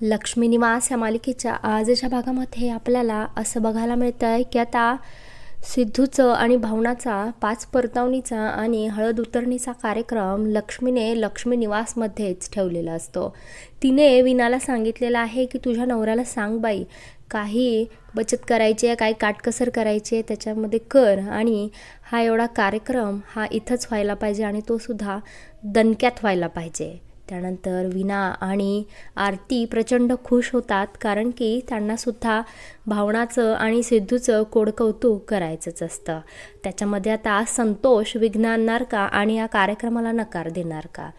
लक्ष्मी निवास या मालिकेच्या आजच्या भागामध्ये आपल्याला असं बघायला मिळतं आहे की आता सिद्धूचं आणि भावनाचा पाच परतावणीचा आणि हळद उतरणीचा कार्यक्रम लक्ष्मीने लक्ष्मी निवासमध्येच ठेवलेला असतो. तिने विनाला सांगितलेलं आहे की तुझ्या नवऱ्याला सांग बाई काही बचत करायची आहे काही काटकसर करायची आहे त्याच्यामध्ये कर आणि हा एवढा कार्यक्रम हा इथंच व्हायला पाहिजे आणि तो सुद्धा दणक्यात व्हायला पाहिजे. त्यानंतर विना आणि आरती प्रचंड खुश होतात कारण की त्यांनासुद्धा भावनाचं आणि सिद्धूचं कोडकौतुक करायचंच असतं. त्याच्यामध्ये आता संतोष विघ्न आणणार का आणि या कार्यक्रमाला नकार देणार का?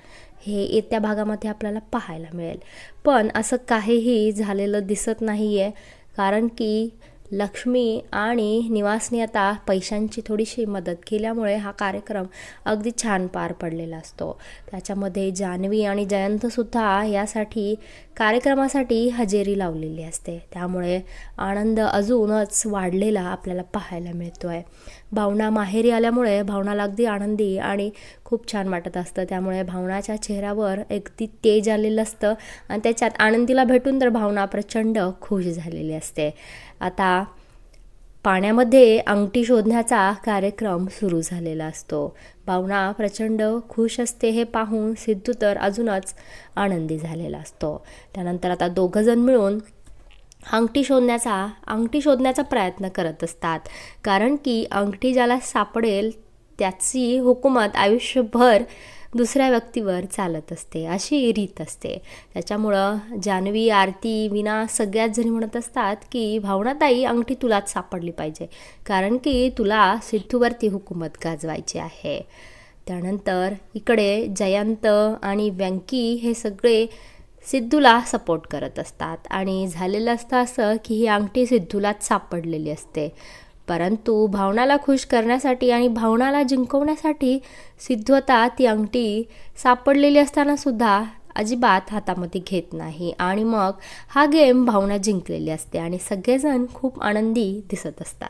हे येत्या भागामध्ये आपल्याला पाहायला मिळेल. पण असं काहीही झालेलं दिसत नाही आहे कारण की लक्ष्मी आणि निवासने आता पैशांची थोडीशी मदत केल्यामुळे हा कार्यक्रम अगदी छान पार पडलेला असतो. त्याच्यामध्ये जान्हवी आणि जयंतसुद्धा यासाठी कार्यक्रमासाठी हजेरी लावलेली असते. त्यामुळे आनंद अजूनच वाढलेला आपल्याला पाहायला मिळतो आहे भावना माहेरी आल्यामुळे भावनाला अगदी आनंदी आणि खूप छान वाटत असतं. त्यामुळे भावनाच्या चेहऱ्यावर अगदी तेज आलेलं असतं आणि त्याच्यात आनंदीला भेटून तर भावना प्रचंड खुश झालेली असते. आता पाण्यामध्ये अंगठी शोधण्याचा कार्यक्रम सुरू झालेला असतो. पाहुणा प्रचंड खुश असते हे पाहून सिद्धू तर अजूनच आनंदी झालेला असतो. त्यानंतर आता दोघंजण मिळून अंगठी शोधण्याचा अंगठी शोधण्याचा प्रयत्न करत असतात. कारण की अंगठी ज्याला सापडेल त्याची हुकूमत आयुष्यभर दुसऱ्या व्यक्तीवर चालत असते अशी रीत असते. त्याच्यामुळं जान्हवी आरती विना सगळ्याच जणी म्हणत असतात की भावनाताई अंगठी तुलाच सापडली पाहिजे. कारण की तुला सिद्धूवरती हुकूमत गाजवायची आहे. त्यानंतर इकडे जयंत आणि व्यंकी हे सगळे सिद्धूला सपोर्ट करत असतात. आणि झालेलं असतं असं की ही अंगठी सिद्धूलाच सापडलेली असते. परंतु भावनाला खुश करण्यासाठी आणि भावनाला जिंकवण्यासाठी सिद्धता ती अंगठी सापडलेली असताना सुद्धा अजिबात हातामध्ये घेत नाही. आणि मग हा गेम भावना जिंकलेली असते आणि सगळेजण खूप आनंदी दिसत असतात.